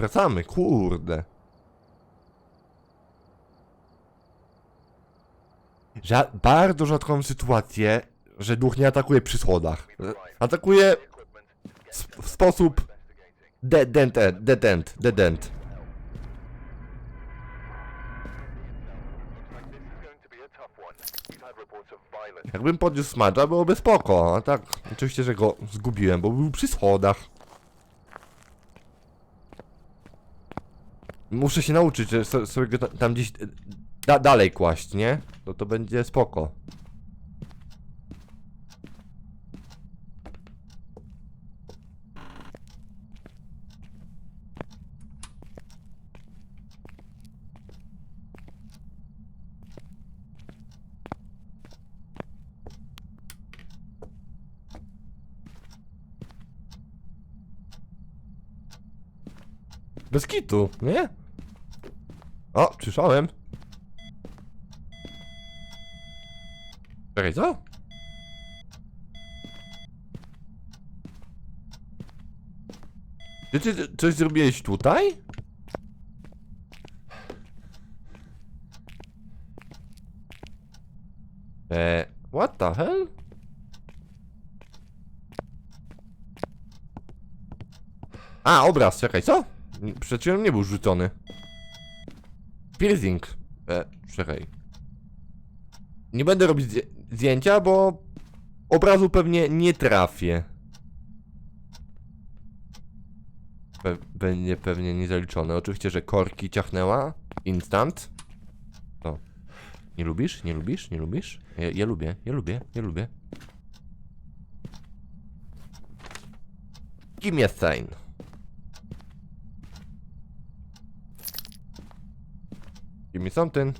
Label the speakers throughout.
Speaker 1: wracamy, kurde. Ża bardzo rzadką sytuację, że duch nie atakuje przy schodach. Atakuje w, sposób dead end, dead end. Jakbym podniósł smadża, byłoby spoko, a tak, oczywiście, że go zgubiłem, bo był przy schodach. Muszę się nauczyć, że so- sobie go ta- tam gdzieś e, da dalej kłaść, nie? To to będzie spoko. Bez kitu, nie? O, przyszłem. Czekaj, co? Ty, ty, ty coś zrobiłeś tutaj? Eee, what the hell? A, obraz, czekaj, co? Przed chwilą nie był rzucony. Piercing. E, czekaj. Nie będę robić zdję- zdjęcia, bo obrazu pewnie nie trafię. Pe będzie pewnie niezaliczone. Oczywiście, że korki ciachnęła. Instant. O. Nie lubisz? Nie lubisz? Nie lubisz? Ja, ja lubię, ja lubię, ja lubię. Kim jest sign? Give me something.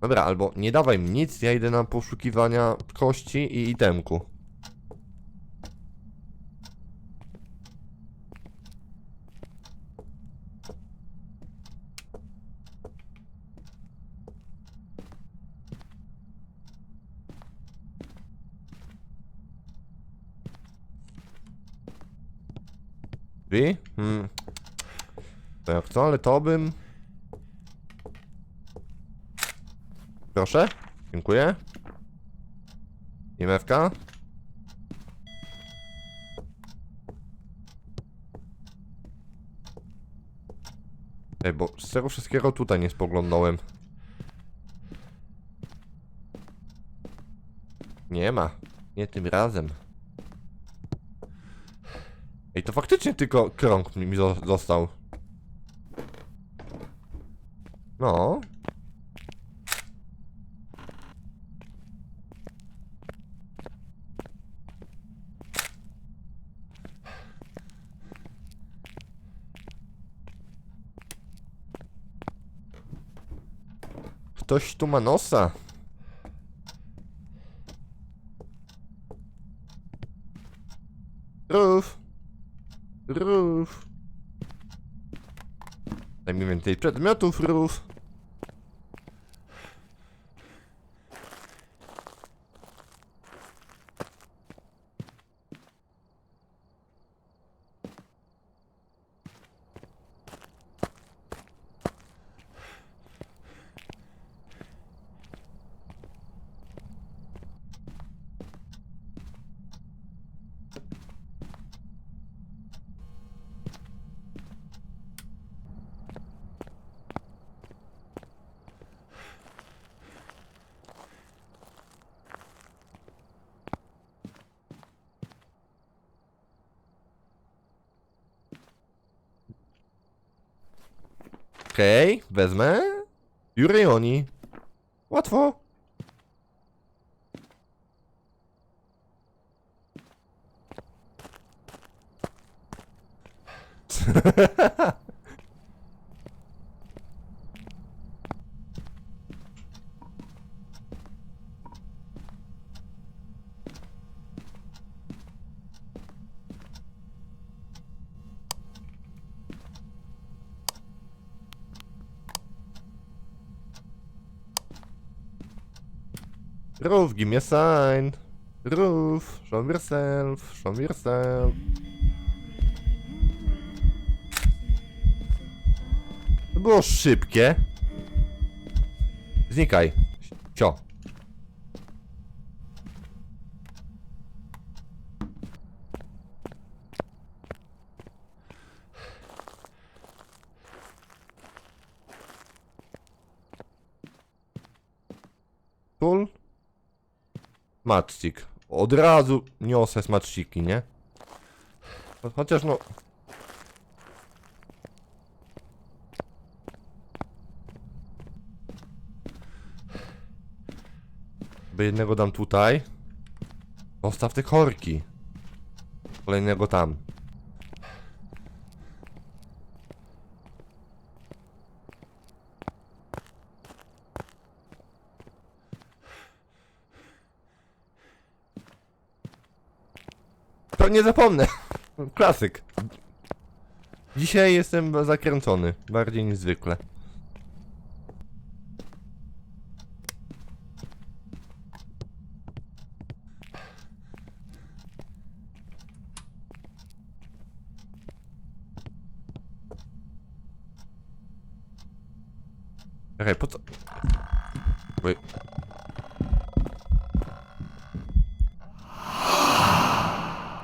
Speaker 1: Dobra, albo nie dawaj mi nic, ja idę na poszukiwania kości i itemku. Hmm. To jak co, ale to bym... Proszę. Dziękuję. IMF-ka. Ej, bo z tego wszystkiego tutaj nie spoglądałem. Nie ma. Nie tym razem. Ej, to faktycznie tylko krąg mi mi zo- został. No. Ktoś tu ma nosa. Rów. Rów. Daj mi więcej przedmiotów, rów. Okej, wezmę. Jurejoni. Łatwo. Roof, give me a sign. Roof, show yourself, show yourself. było szybkie. Znikaj. Cio. Tul. Matchstick. Od razu niosę smaczciki, nie? Cho- Chociaż no... By jednego dam tutaj. Zostaw te korki. Kolejnego tam. Nie zapomnę. Klasyk. Dzisiaj jestem zakręcony. Bardziej niż zwykle.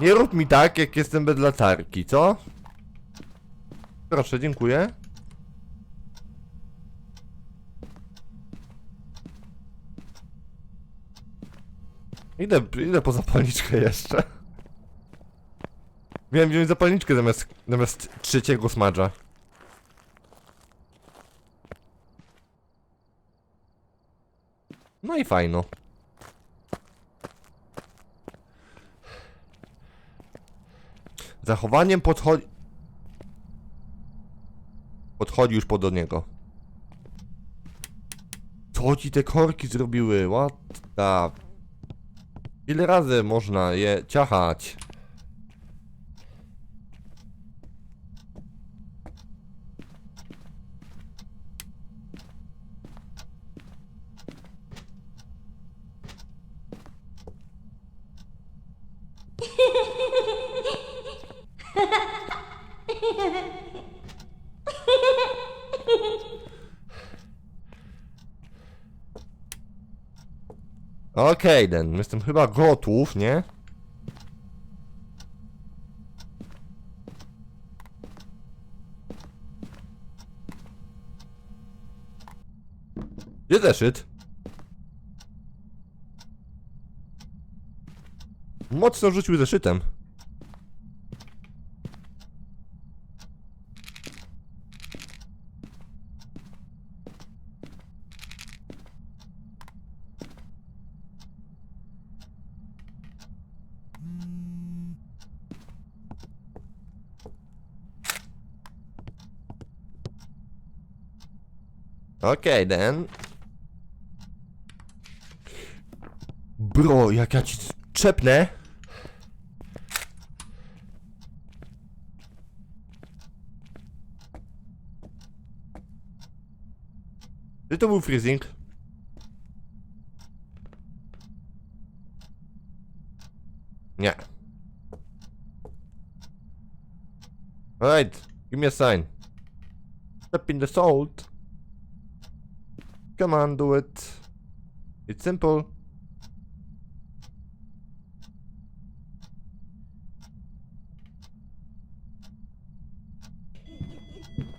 Speaker 1: Nie rób mi tak, jak jestem bez latarki, co? Proszę, dziękuję. Idę, idę po zapalniczkę jeszcze. Miałem wziąć zapalniczkę zamiast, zamiast trzeciego smadża. No i fajno. Zachowaniem podchodzi... Podchodzi już pod do niego. Co ci te korki zrobiły? What the... Ile razy można je ciachać? Okej, den. Jestem chyba gotów, nie? Gdzie zeszyt? Mocno rzucił zeszytem. Okej, den. Bro, jak ja ci czepnę. Czy to był freezing? Nie. Alright, give me a sign. Step in the salt. Come on, do it. It's simple.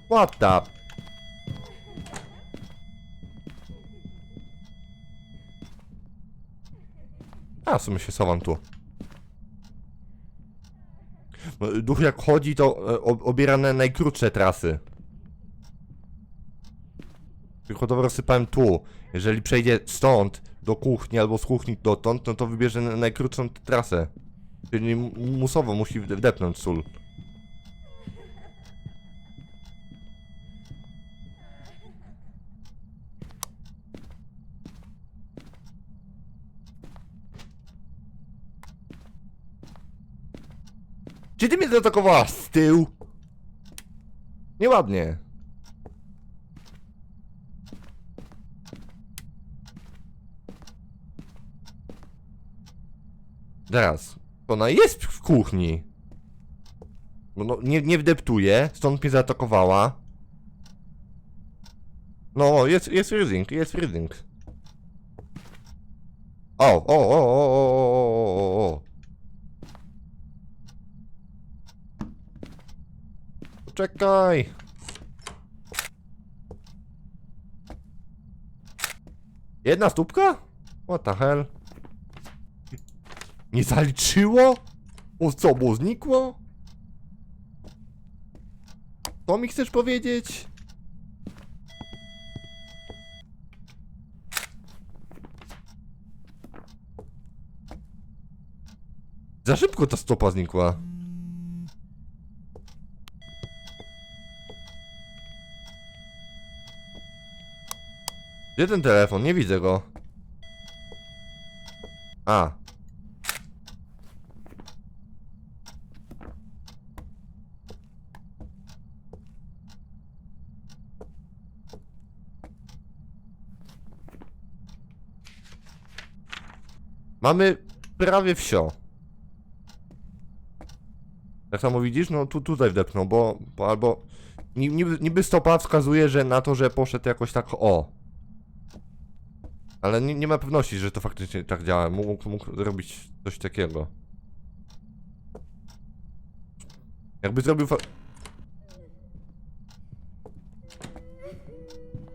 Speaker 1: What the? A, w sumie się schowam tu. Duch jak chodzi, to e, ob- obiera na najkrótsze trasy. To rozsypałem tu. Jeżeli przejdzie stąd do kuchni albo z kuchni dotąd, no to wybierze na- najkrótszą trasę. Czyli mu- musowo musi wde- wdepnąć sól. Czy ty mnie zaatakowała z tyłu? Nieładnie. Zaraz. Ona jest w kuchni. No, no nie, nie wdeptuje, stąd mnie zaatakowała. No, jest, jest freezing, jest freezing. O, o, o, o, o, o, o, o. Czekaj. Jedna stópka? What the hell? Nie zaliczyło? O co, bo znikło? Co mi chcesz powiedzieć? Za szybko ta stopa znikła. Gdzie ten telefon? Nie widzę go. A. Mamy prawie wsio. Tak samo widzisz? No tu tutaj wdepnął, bo, bo albo... ni- Niby, niby stopa wskazuje, że na to, że poszedł jakoś tak o. Ale nie, nie ma pewności, że to faktycznie tak działa. Mógł, mógł robić coś takiego. Jakby zrobił fa...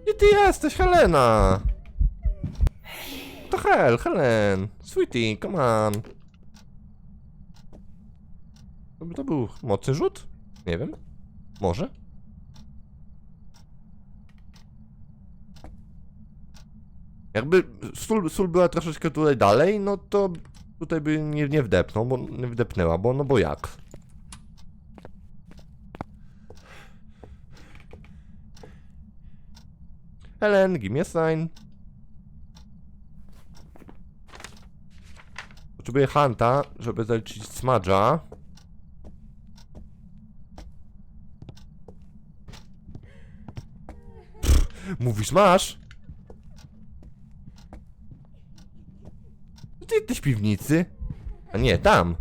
Speaker 1: Gdzie ty jesteś, Helena? To Hel, Helen. Sweetie, come on. To był mocny rzut? Nie wiem. Może? Jakby sól, sól była troszeczkę tutaj dalej, no to tutaj by nie, nie wdepnął, bo nie wdepnęła, bo no bo jak? Helen, give me a sign. Potrzebuję Hanta, żeby zaliczyć smadża. Mówisz masz? Ty jesteś piwnicy? A nie, tam.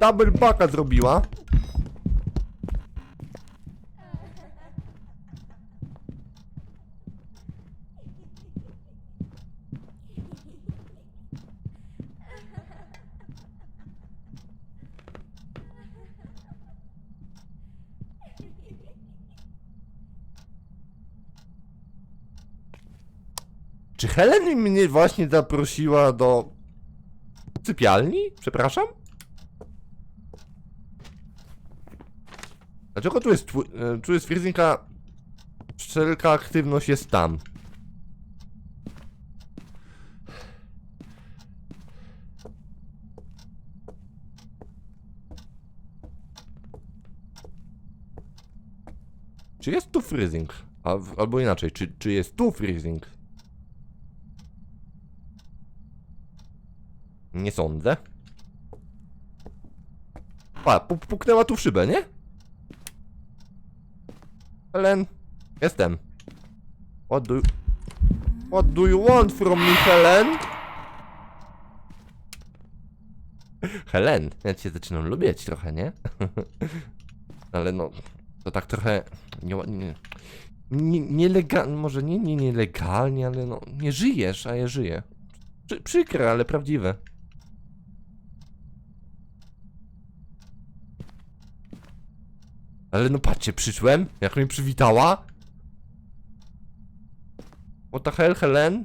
Speaker 1: Double baka zrobiła. Czy Helen mnie właśnie zaprosiła do sypialni? Przepraszam? Dlaczego tu jest, e, tu jest freezinga? Wszelka aktywność jest tam. Czy jest tu freezing? Albo inaczej, czy, czy jest tu freezing? Nie sądzę. A, pu- puknęła tu w szybę, nie? Helen, jestem. What do you... What do you want from me, Helen? Helen, ja cię zaczynam lubić trochę, nie? Ale no, to tak trochę... Nie, nie, nie, nielegalnie, może nie, nie nielegalnie, ale no, nie żyjesz, a ja żyję. Przy, przykre, ale prawdziwe. Ale no patrzcie, przyszłem, jak mnie przywitała. What the hell, Helen?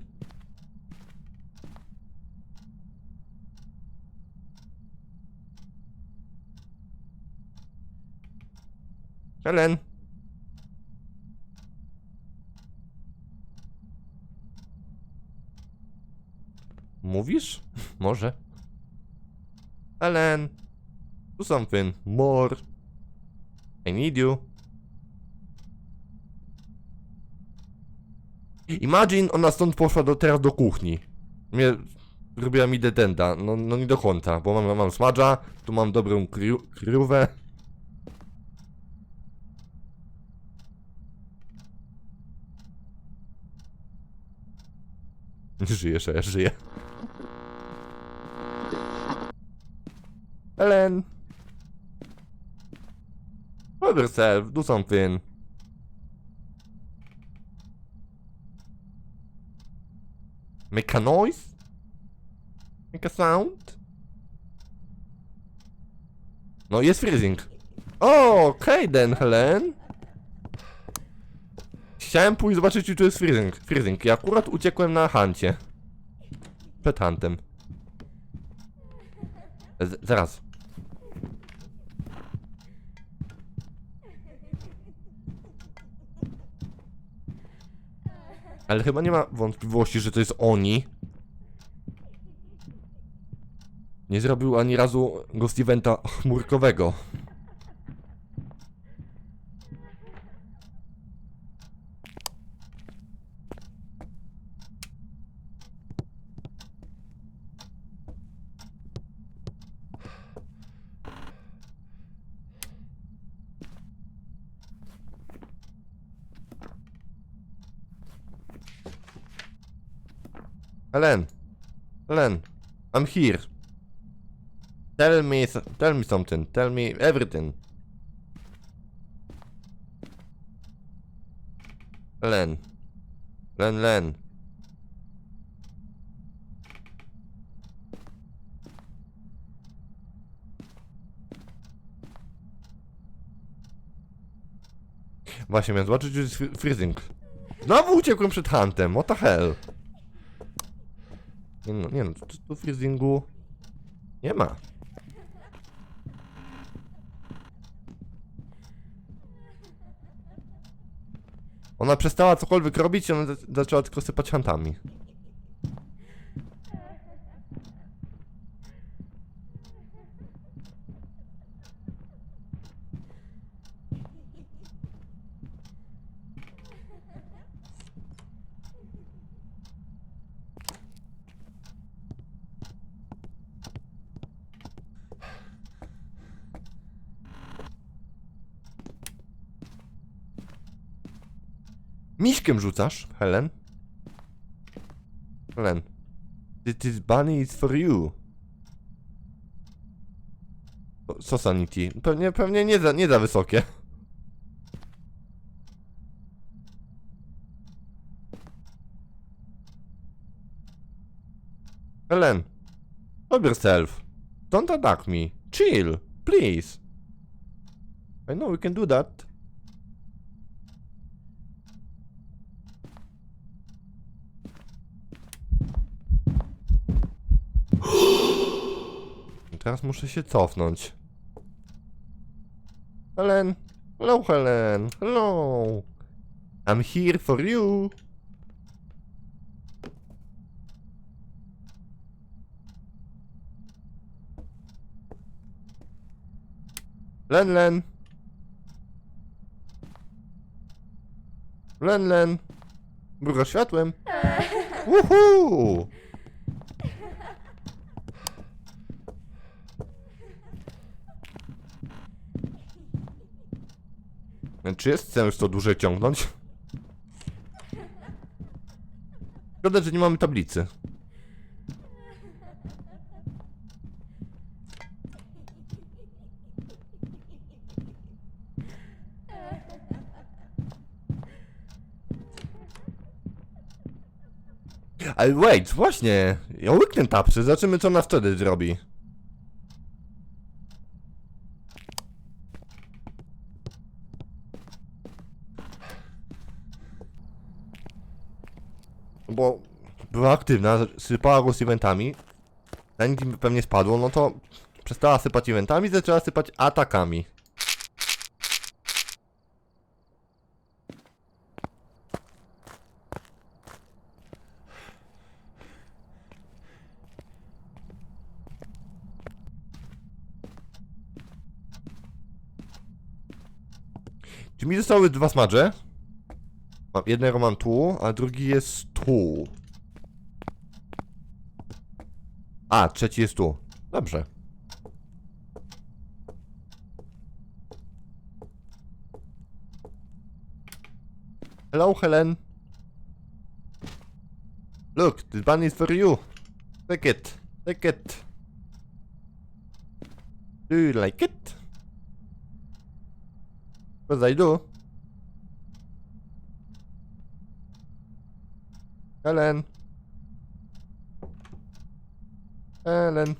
Speaker 1: Helen? Mówisz? Może. Helen? Do something more. I need you. Imagine, ona stąd poszła do, teraz do kuchni. Mnie, mi detenta, no, no nie do końca, bo mam, mam smadża, tu mam dobrą kryju- kryjówę. A ja żyję. Helen. Help yourself, do something. Make a noise? Make a sound? No, jest freezing. Okej, then, Helen. Chciałem pójść zobaczyć, czy tu jest freezing. Freezing. Ja akurat uciekłem na Hancie. Przed Hantem. Z zaraz. Ale chyba nie ma wątpliwości, że to jest oni. Nie zrobił ani razu Ghost Eventa chmurkowego. Helen. Helen. I'm here. Tell me, tell me something. Tell me everything. Len. Len, Len. Właśnie, miałem zobaczyć, jest fr- freezing. Znowu uciekłem przed Huntem, what the hell? Nie no, nie no, tu, tu freezingu nie ma. Ona przestała cokolwiek robić i ona za- zaczęła tylko sypać hantami. Miśkiem rzucasz, Helen? Helen. This bunny is for you. Co sanity? Pewnie, pewnie nie za, nie za wysokie. Helen. Help yourself. Don't attack me. Chill, please. I know we can do that. Teraz muszę się cofnąć. Helen. Hello, Helen. Hello. I'm here for you. Len, Len. Len, Len. Mruga światłem. Woohoo! Czy jest sens to dłużej ciągnąć? Szkoda, że nie mamy tablicy. Ale wait, właśnie. Ja łyknę tapsy, zobaczymy co ona wtedy zrobi. Bo była aktywna, sypała go z eventami. Zanim pewnie spadło, no to przestała sypać eventami, zaczęła sypać atakami. Czy mi zostały dwa smadże? Jednego mam tu, a drugi jest tu. A, trzeci jest tu. Dobrze. Hello, Helen. Look, this bunny is for you. Take it. Take it. Do you like it? What I do? Helen. Helen.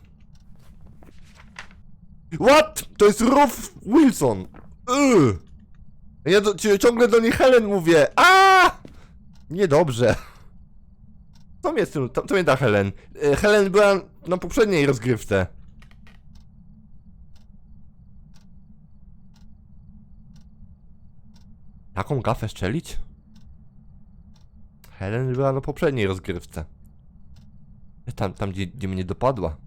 Speaker 1: What? To jest Ruff Wilson. Ugh. Ja do, ci- ciągle do niej Helen mówię. A! Niedobrze. Co mnie, tym, co mnie da Helen? E, Helen była na poprzedniej rozgrywce. Taką gafę szczelić? Helen była na poprzedniej rozgrywce. Tam, tam gdzie, gdzie mnie dopadła.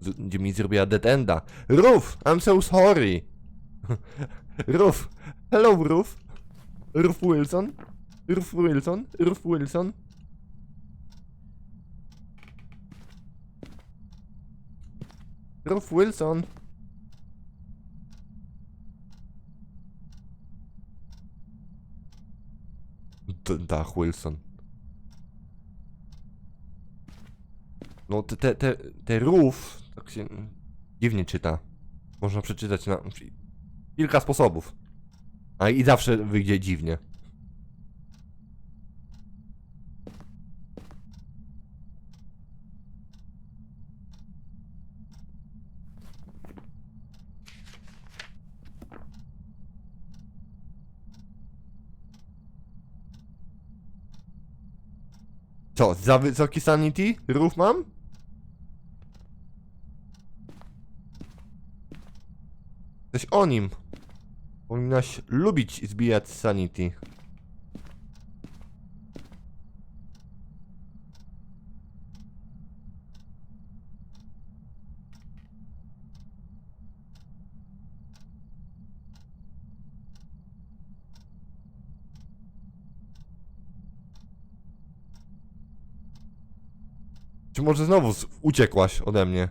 Speaker 1: Z, gdzie mi zrobiła dead enda. Ruf, I'm so sorry. Ruf, hello Ruf. Ruf Wilson. Ruf Wilson. Ruf Wilson. Ruf Wilson. Dach Wilson. No te, te, te, te rów, tak się dziwnie czyta. Można przeczytać na kilka sposobów. A i zawsze wyjdzie dziwnie. Co, za wysoki sanity? Rów mam? Coś o nim. Powinnaś lubić zbijać sanity. Czy może znowu uciekłaś ode mnie?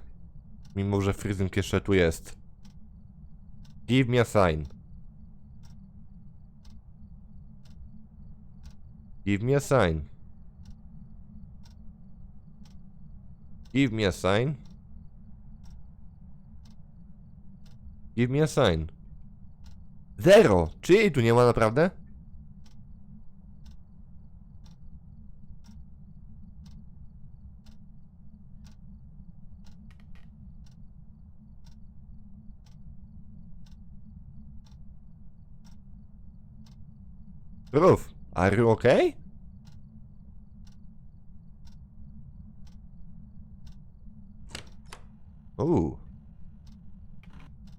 Speaker 1: Mimo, że Fryzynk jeszcze tu jest. Give me a sign. Give me a sign. Give me a sign. Give me a sign. Zero! Czy jej tu nie ma naprawdę? Ruf, are you okay? Ooh.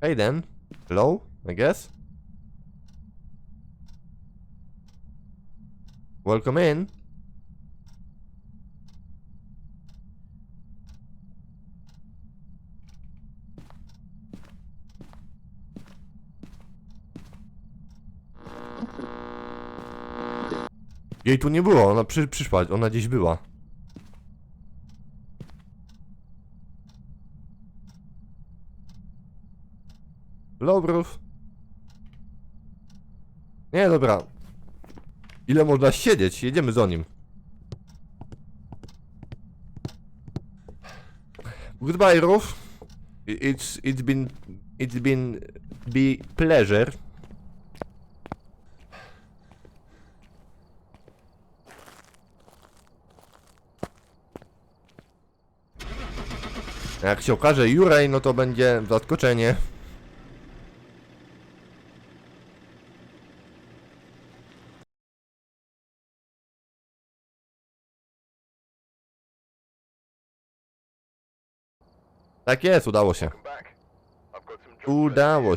Speaker 1: Hey then. Hello, I guess. Welcome in. Jej tu nie było, ona przy, przyszła, ona gdzieś była. Lobrów. Nie, dobra. Ile można siedzieć? Jedziemy za nim. Goodbye, Roof. It's, it's been, it's been, be pleasure. Jak się okaże Jurej, no to będzie zaskoczenie. Tak jest, udało się. Udało